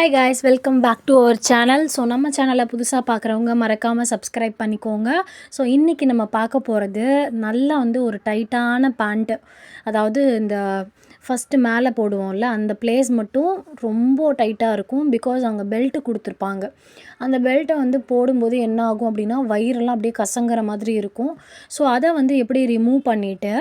Hi guys welcome back to our channel so நம்ம சேனலை புதுசாக பார்க்குறவங்க மறக்காமல் சப்ஸ்கிரைப் பண்ணிக்கோங்க. ஸோ இன்றைக்கி நம்ம பார்க்க போகிறது நல்லா வந்து ஒரு டைட்டான பேண்ட்டு அதாவது இந்த ஃபஸ்ட்டு மேலே போடுவோம்ல அந்த பிளேஸ் மட்டும் ரொம்ப டைட்டாக இருக்கும். பிகாஸ் அங்கே பெல்ட்டு கொடுத்துருப்பாங்க. அந்த பெல்ட்டை வந்து போடும்போது என்ன ஆகும் அப்படின்னா வயிறெல்லாம் அப்படியே கசங்குற மாதிரி இருக்கும். ஸோ அதை வந்து எப்படி ரிமூவ் பண்ணிவிட்டு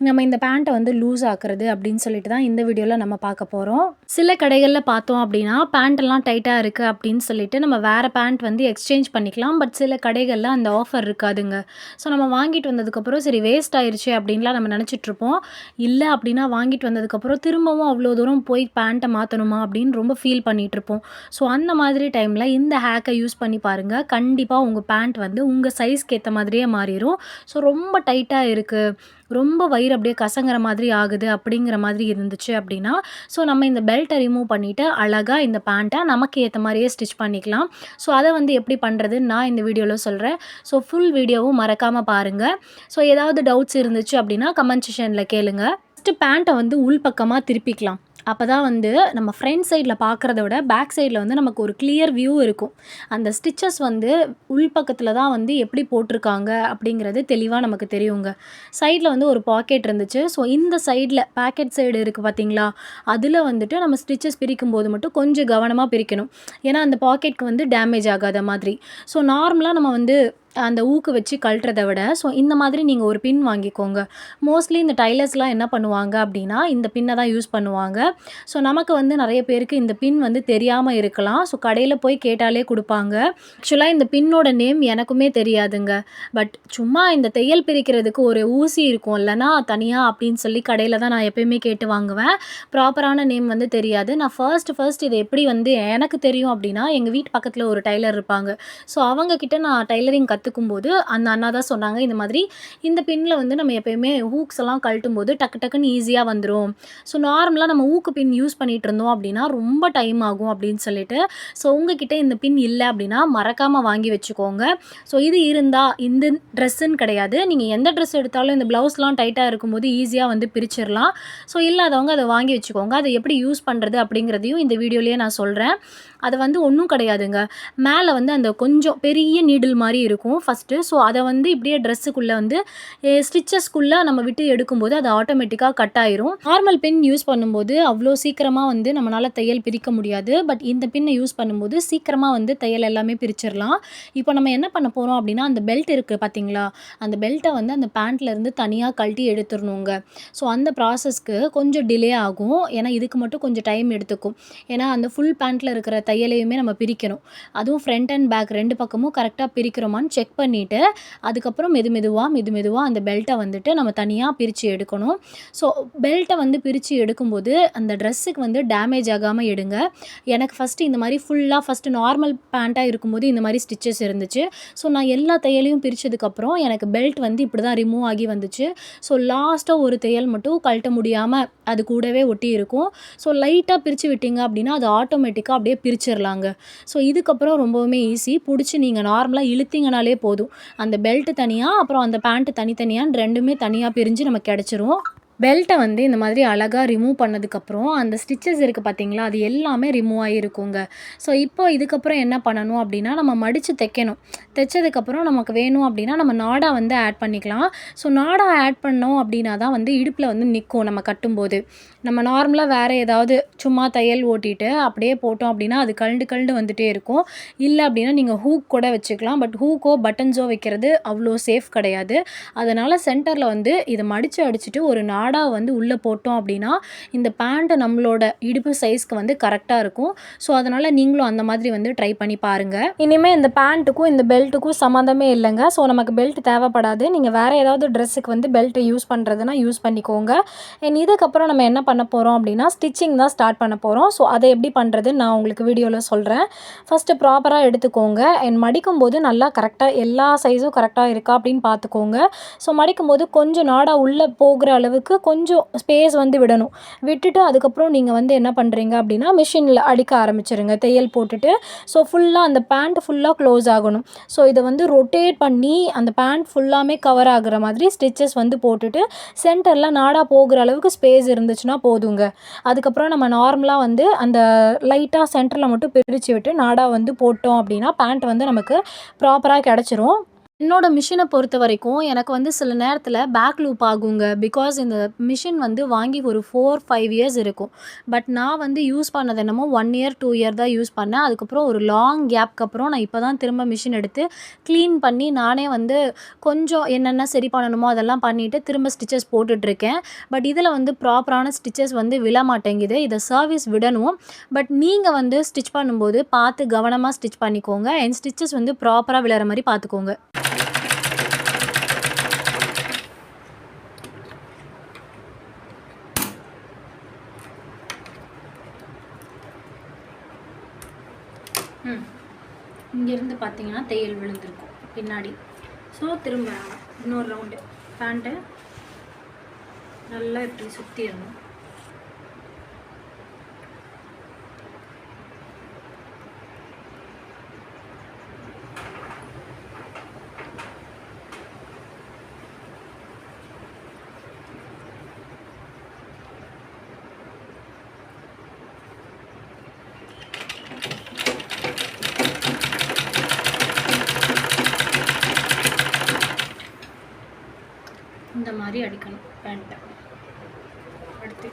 நம்ம இந்த பேண்ட்டை வந்து லூஸ் ஆக்குறது அப்படின்னு சொல்லிட்டு தான் இந்த வீடியோவில் நம்ம பார்க்க போகிறோம் சில கடைகளில் பார்த்தோம் அப்படின்னா பேண்ட்டெல்லாம் டைட்டாக இருக்குது அப்படின்னு சொல்லிட்டு நம்ம வேறு பேண்ட் வந்து எக்ஸ்சேஞ்ச் பண்ணிக்கலாம். பட் சில கடைகளில் அந்த ஆஃபர் இருக்காதுங்க. ஸோ நம்ம வாங்கிட்டு வந்ததுக்கப்புறம் சரி வேஸ்ட் ஆயிடுச்சு அப்படின்லாம் நம்ம நினச்சிட்ருப்போம் இல்லை அப்படின்னா வாங்கிட்டு வந்ததுக்கப்புறம் திரும்பவும் அவ்வளோ தூரம் போய் பேண்ட்டை மாற்றணுமா அப்படின்னு ரொம்ப ஃபீல் பண்ணிகிட்ருப்போம் ஸோ அந்த மாதிரி டைமில் இந்த ஹேக்கை யூஸ் பண்ணி பாருங்கள் கண்டிப்பாக உங்கள் பேண்ட் வந்து உங்கள் சைஸ்க்கு ஏற்ற மாதிரியே மாறிடும் ஸோ ரொம்ப டைட்டாக இருக்குது ரொம்ப வயிறு அப்படியே கசங்கிற மாதிரி ஆகுது அப்படிங்கிற மாதிரி இருந்துச்சு அப்படின்னா ஸோ நம்ம இந்த பெல்ட்டை ரிமூவ் பண்ணிவிட்டு அழகாக இந்த பேண்ட்டை நமக்கு ஏற்ற மாதிரியே ஸ்டிச் பண்ணிக்கலாம். ஸோ அதை வந்து எப்படி பண்ணுறதுன்னு நான் இந்த வீடியோவில் சொல்கிறேன் ஸோ ஃபுல் வீடியோவும் மறக்காமல் பாருங்கள் ஸோ ஏதாவது டவுட்ஸ் இருந்துச்சு அப்படின்னா கமெண்ட் செஷனில் கேளுங்கள் ஃபஸ்ட்டு பேண்ட்டை வந்து உள் பக்கமாக திருப்பிக்கலாம். அப்போ தான் வந்து நம்ம ஃப்ரண்ட் சைடில் பார்க்குறத விட பேக் சைடில் வந்து நமக்கு ஒரு கிளியர் வியூ இருக்கும். அந்த ஸ்டிச்சஸ் வந்து உள் பக்கத்தில் தான் வந்து எப்படி போட்டிருக்காங்க அப்படிங்கிறது தெளிவாக நமக்கு தெரியுங்க. சைடில் வந்து ஒரு பாக்கெட் இருந்துச்சு. ஸோ இந்த சைடில் பேக்கெட் சைடு இருக்குது பார்த்தீங்களா அதில் வந்துட்டு நம்ம ஸ்டிச்சஸ் பிரிக்கும் போது மட்டும் கொஞ்சம் கவனமாக பிரிக்கணும். ஏன்னா அந்த பாக்கெட்க்கு வந்து டேமேஜ் ஆகாத மாதிரி. ஸோ நார்மலாக நம்ம வந்து அந்த ஊக்கு வச்சு கழட்டுறதை விட ஸோ இந்த மாதிரி நீங்கள் ஒரு பின் வாங்கிக்கோங்க. மோஸ்ட்லி இந்த டைலர்ஸ்லாம் என்ன பண்ணுவாங்க அப்படின்னா இந்த பின்னை தான் யூஸ் பண்ணுவாங்க. ஸோ நமக்கு வந்து நிறைய பேருக்கு இந்த பின் வந்து தெரியாமல் இருக்கலாம். ஸோ கடையில் போய் கேட்டாலே கொடுப்பாங்க. ஆக்சுவலாக இந்த பின்னோட நேம் எனக்குமே தெரியாதுங்க. பட் சும்மா இந்த தையல் பிரிக்கிறதுக்கு ஒரு ஊசி இருக்கும் இல்லைனா தனியாக அப்படின்னு சொல்லி கடையில் தான் நான் எப்பயுமே கேட்டு வாங்குவேன். ப்ராப்பரான நேம் வந்து தெரியாது. நான் ஃபர்ஸ்ட் ஃபர்ஸ்ட் இது எப்படி வந்து எனக்கு தெரியும் அப்படின்னா எங்கள் வீட்டு பக்கத்தில் ஒரு டைலர் இருப்பாங்க. ஸோ அவங்கக்கிட்ட நான் டைலரிங் கற்றுக்கும் போது அந்த அண்ணா தான் சொன்னாங்க இந்த மாதிரி இந்த பின்னில் வந்து நம்ம எப்பயுமே ஹூக்ஸ் எல்லாம் கழட்டும் போது டக்கு டக்குன்னு ஈஸியாக வந்துடும் ஸோ நார்மலாக நம்ம மூக்கு பின் யூஸ் பண்ணிகிட்டு இருந்தோம் அப்படின்னா ரொம்ப டைம் ஆகும் அப்படின்னு சொல்லிட்டு. ஸோ உங்ககிட்ட இந்த பின் இல்லை அப்படின்னா மறக்காமல் வாங்கி வச்சுக்கோங்க. ஸோ இது இருந்தால் இந்த ட்ரெஸ்ஸுன்னு கிடையாது. நீங்கள் எந்த ட்ரெஸ் எடுத்தாலும் இந்த ப்ளவுஸ்லாம் டைட்டாக இருக்கும்போது ஈஸியாக வந்து பிரிச்சிடலாம் ஸோ இல்லாதவங்க அதை வாங்கி வச்சுக்கோங்க. அதை எப்படி யூஸ் பண்ணுறது அப்படிங்கிறதையும் இந்த வீடியோலேயே நான் சொல்கிறேன் அது வந்து ஒன்றும் கிடையாதுங்க. மேலே வந்து அந்த கொஞ்சம் பெரிய நீடில் மாதிரி இருக்கும் ஃபஸ்ட்டு ஸோ அதை வந்து இப்படியே ட்ரெஸ்ஸுக்குள்ளே வந்து ஸ்டிச்சஸ்க்குள்ளே நம்ம விட்டு எடுக்கும்போது அது ஆட்டோமேட்டிக்காக கட் ஆயிரும். நார்மல் பின் யூஸ் பண்ணும்போது அவ்வளோ சீக்கிரமாக வந்து நம்மளால் தையல் பிரிக்க முடியாது. பட் இந்த பின்னை யூஸ் பண்ணும்போது சீக்கிரமாக வந்து தையல் எல்லாமே பிரிச்சிடலாம் இப்போ நம்ம என்ன பண்ண போகிறோம் அப்படின்னா அந்த பெல்ட் இருக்குது பார்த்தீங்களா அந்த பெல்ட்டை வந்து அந்த பேண்ட்லேருந்து தனியாக கழட்டி எடுத்துடணுங்க ஸோ அந்த ப்ராசஸ்க்கு கொஞ்சம் டிலே ஆகும். ஏன்னா இதுக்கு மட்டும் கொஞ்சம் டைம் எடுத்துக்கும். ஏன்னா அந்த ஃபுல் பேண்ட்டில் இருக்கிற தையலையுமே நம்ம பிரிக்கணும். அதுவும் ஃப்ரண்ட் அண்ட் பேக் ரெண்டு பக்கமும் கரெக்டாக பிரிக்கிறோமான்னு செக் பண்ணிவிட்டு அதுக்கப்புறம் மெது மெதுவாக மெது மெதுவாக அந்த பெல்ட்டை வந்துட்டு நம்ம தனியாக பிரித்து எடுக்கணும். ஸோ பெல்ட்டை வந்து பிரித்து எடுக்கும்போது அந்த ட்ரெஸ்ஸுக்கு வந்து டேமேஜ் ஆகாமல் எடுங்க. எனக்கு ஃபஸ்ட்டு இந்த மாதிரி ஃபுல்லாக ஃபஸ்ட்டு நார்மல் பேண்ட்டாக இருக்கும்போது இந்த மாதிரி ஸ்டிச்சஸ் இருந்துச்சு. ஸோ நான் எல்லா தையலையும் பிரித்ததுக்கப்புறம் எனக்கு பெல்ட் வந்து இப்படி தான் ரிமூவ் ஆகி வந்துச்சு. ஸோ லாஸ்ட்டாக ஒரு தையல் மட்டும் கழட்ட முடியாமல் அது கூடவே ஒட்டி இருக்கும். ஸோ லைட்டாக பிரித்து விட்டீங்க அப்படின்னா அது ஆட்டோமேட்டிக்காக அப்படியே பிரிச்சிடலாங்க ஸோ இதுக்கப்புறம் ரொம்பவுமே ஈஸி பிடிச்சி நீங்கள் நார்மலாக இழுத்தீங்கனாலே போதும். அந்த பெல்ட்டு தனியாக அப்புறம் அந்த பேண்ட்டு தனித்தனியாக ரெண்டுமே தனியாக பிரிஞ்சு நமக்கு கிடச்சிரும். பெல்ட்டை வந்து இந்த மாதிரி அழகாக ரிமூவ் பண்ணதுக்கப்புறம் அந்த ஸ்டிச்சஸ் இருக்குது பார்த்தீங்களா அது எல்லாமே ரிமூவ் ஆகிருக்குங்க ஸோ இப்போ இதுக்கப்புறம் என்ன பண்ணணும் அப்படின்னா நம்ம மடித்து தைக்கணும். தைச்சதுக்கப்புறம் நமக்கு வேணும் அப்படின்னா நம்ம நாடா வந்து ஆட் பண்ணிக்கலாம். ஸோ நாடா ஆட் பண்ணோம் அப்படின்னா தான் வந்து இடுப்பில் வந்து நிற்கும் நம்ம கட்டும்போது. நம்ம நார்மலாக வேறு ஏதாவது சும்மா தையல் ஓட்டிட்டு அப்படியே போட்டோம் அப்படின்னா அது கழண்டு கழண்டு வந்துகிட்டே இருக்கும். இல்லை அப்படின்னா நீங்கள் ஹூக் கூட வச்சுக்கலாம். பட் ஹூக்கோ பட்டன்ஸோ வைக்கிறது அவ்வளோ சேஃப் கிடையாது. அதனால் சென்டரில் வந்து இதை மடித்து அடிச்சுட்டு ஒரு நாள் நாடாக வந்து உள்ளே போட்டோம் அப்படின்னா இந்த பேண்ட்டு நம்மளோட இடுப்பு சைஸ்க்கு வந்து கரெக்டாக இருக்கும். ஸோ அதனால் நீங்களும் அந்த மாதிரி வந்து ட்ரை பண்ணி பாருங்கள் இனிமேல் இந்த பேண்ட்டுக்கும் இந்த பெல்ட்டுக்கும் சம்மந்தமே இல்லைங்க. ஸோ நமக்கு பெல்ட் தேவைப்படாது. நீங்கள் வேறு ஏதாவது ட்ரெஸ்ஸுக்கு வந்து பெல்ட்டை யூஸ் பண்ணுறதுனா யூஸ் பண்ணிக்கோங்க. அண்ட் இதுக்கப்புறம் நம்ம என்ன பண்ண போகிறோம் அப்படின்னா ஸ்டிச்சிங் தான் ஸ்டார்ட் பண்ண போகிறோம் ஸோ அதை எப்படி பண்ணுறதுன்னு நான் உங்களுக்கு வீடியோவில் சொல்கிறேன் ஃபஸ்ட்டு ப்ராப்பராக எடுத்துக்கோங்க. அண்ட் மடிக்கும் போது நல்லா கரெக்டாக எல்லா சைஸும் கரெக்டாக இருக்கா அப்படின்னு பார்த்துக்கோங்க. ஸோ மடிக்கும் போது கொஞ்சம் நாடாக உள்ளே போகிற அளவுக்கு கொஞ்சம் ஸ்பேஸ் வந்து விடணும். விட்டுட்டு அதுக்கப்புறம் நீங்கள் வந்து என்ன பண்ணுறீங்க அப்படின்னா மிஷினில் அடிக்க ஆரம்பிச்சிருங்க. தையல் போட்டுட்டு ஸோ ஃபுல்லாக அந்த பேண்ட் ஃபுல்லாக க்ளோஸ் ஆகணும். ஸோ இதை வந்து ரொட்டேட் பண்ணி அந்த பேண்ட் ஃபுல்லாமே கவர் ஆகுற மாதிரி ஸ்டிச்சஸ் வந்து போட்டுட்டு சென்டரில் நாடாக போகிற அளவுக்கு ஸ்பேஸ் இருந்துச்சுன்னா போதுங்க. அதுக்கப்புறம் நம்ம நார்மலாக வந்து அந்த லைட்டாக சென்டரில் மட்டும் பிரித்து விட்டு நாடாக வந்து போட்டோம் அப்படின்னா பேண்ட் வந்து நமக்கு ப்ராப்பராக கிடச்சிரும். என்னோட மிஷினை பொறுத்த வரைக்கும் எனக்கு வந்து சில நேரத்தில் பேக் லூப் ஆகுங்க. பிகாஸ் இந்த மிஷின் வந்து வாங்கி ஒரு ஃபோர் ஃபைவ் இயர்ஸ் இருக்கும். பட் நான் வந்து யூஸ் பண்ணது என்னமோ ஒன் இயர் டூ இயர் தான் யூஸ் பண்ணேன். அதுக்கப்புறம் ஒரு லாங் கேப்க்கு அப்புறம் நான் இப்போ தான் திரும்ப மிஷின் எடுத்து க்ளீன் பண்ணி நானே வந்து கொஞ்சம் என்னென்ன சரி பண்ணணுமோ அதெல்லாம் பண்ணிவிட்டு திரும்ப ஸ்டிச்சஸ் போட்டுட்ருக்கேன். பட் இதில் வந்து ப்ராப்பரான ஸ்டிச்சஸ் வந்து விழ மாட்டேங்குது. இதை சர்வீஸ் விடணும். பட் நீங்கள் வந்து ஸ்டிச் பண்ணும்போது பார்த்து கவனமாக ஸ்டிச் பண்ணிக்கோங்க. என் ஸ்டிச்சஸ் வந்து ப்ராப்பராக விழற மாதிரி பார்த்துக்கோங்க. இங்கேருந்து பார்த்தீங்கன்னா தையல் விழுந்திருக்கும் பின்னாடி. ஸோ திரும்ப இன்னொரு ரவுண்டு பேண்ட்டை நல்லா இப்படி சுற்றிடணும் இந்த மாதிரி அடிக்கணும் பேண்ட்டை அடுத்து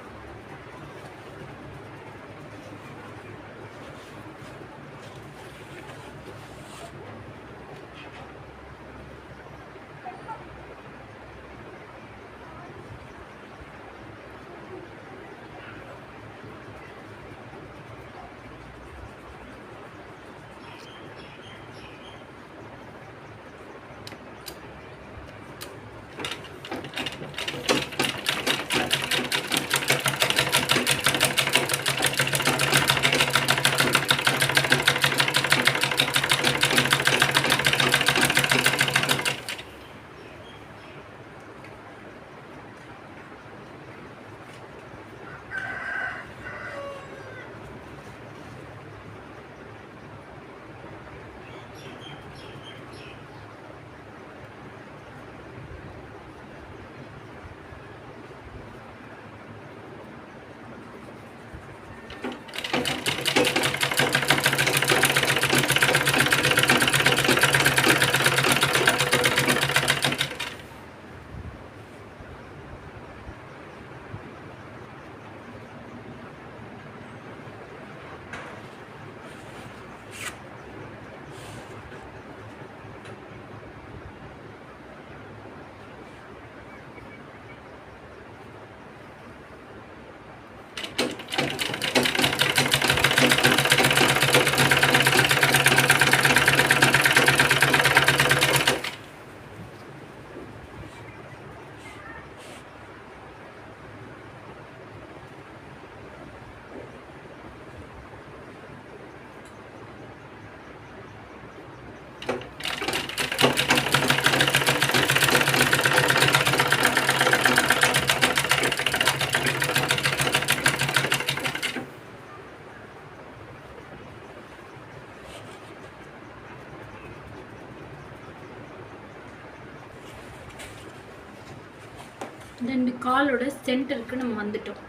ரெண்டு காலோட சென்டருக்கு நம்ம வந்துட்டோம்.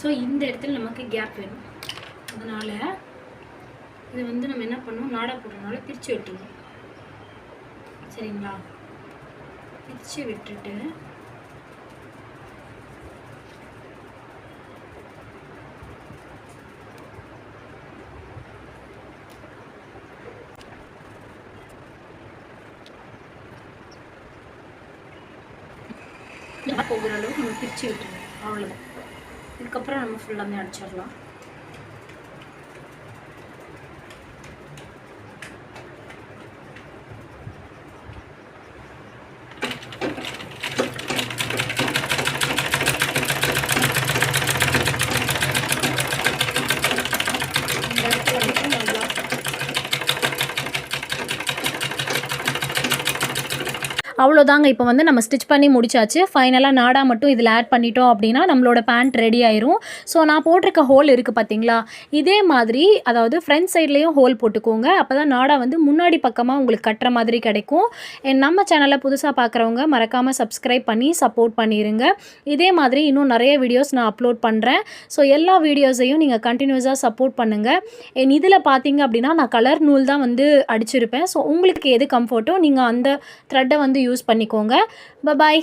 ஸோ இந்த இடத்துல நமக்கு கேப் வேணும். அதனால் இதை வந்து நம்ம என்ன பண்ணோம் நாடா போடுறதுனால பிரித்து விட்டுருவோம் சரிங்களா? பிரித்து விட்டுட்டு போகிற அடித்து விட்டுருவோம் அவ்வளோதான் இதுக்கப்புறம் நம்ம ஃபுல்லாமே அடிச்சிடலாம் இந்த இடத்துல மட்டும் நல்லா அவ்வளோதாங்க. இப்போ வந்து நம்ம ஸ்டிச் பண்ணி முடிச்சாச்சு. ஃபைனலாக நாடா மட்டும் இதில் ஆட் பண்ணிட்டோம் அப்படின்னா நம்மளோட பேண்ட் ரெடி ஆயிரும். ஸோ நான் போட்டிருக்க ஹோல் இருக்குது பார்த்தீங்களா? இதே மாதிரி அதாவது ஃப்ரண்ட் சைட்லேயும் ஹோல் போட்டுக்கோங்க. அப்போ தான் நாடா வந்து முன்னாடி பக்கமாக உங்களுக்கு கட்டுற மாதிரி கிடைக்கும். என் நம்ம சேனலை புதுசாக பார்க்குறவங்க மறக்காமல் சப்ஸ்கிரைப் பண்ணி சப்போர்ட் பண்ணிடுங்க இதே மாதிரி இன்னும் நிறைய வீடியோஸ் நான் அப்லோட் பண்ணுறேன் ஸோ எல்லா வீடியோஸையும் நீங்கள் கண்டினியூஸாக சப்போர்ட் பண்ணுங்கள் என் இதில் பார்த்தீங்க அப்படின்னா நான் கலர் நூல் தான் வந்து அடிச்சிருப்பேன். ஸோ உங்களுக்கு எது கம்ஃபர்ட்டோ நீங்கள் அந்த த்ரெட்டை வந்து யூஸ் பண்ணிக்கோங்க. பாய்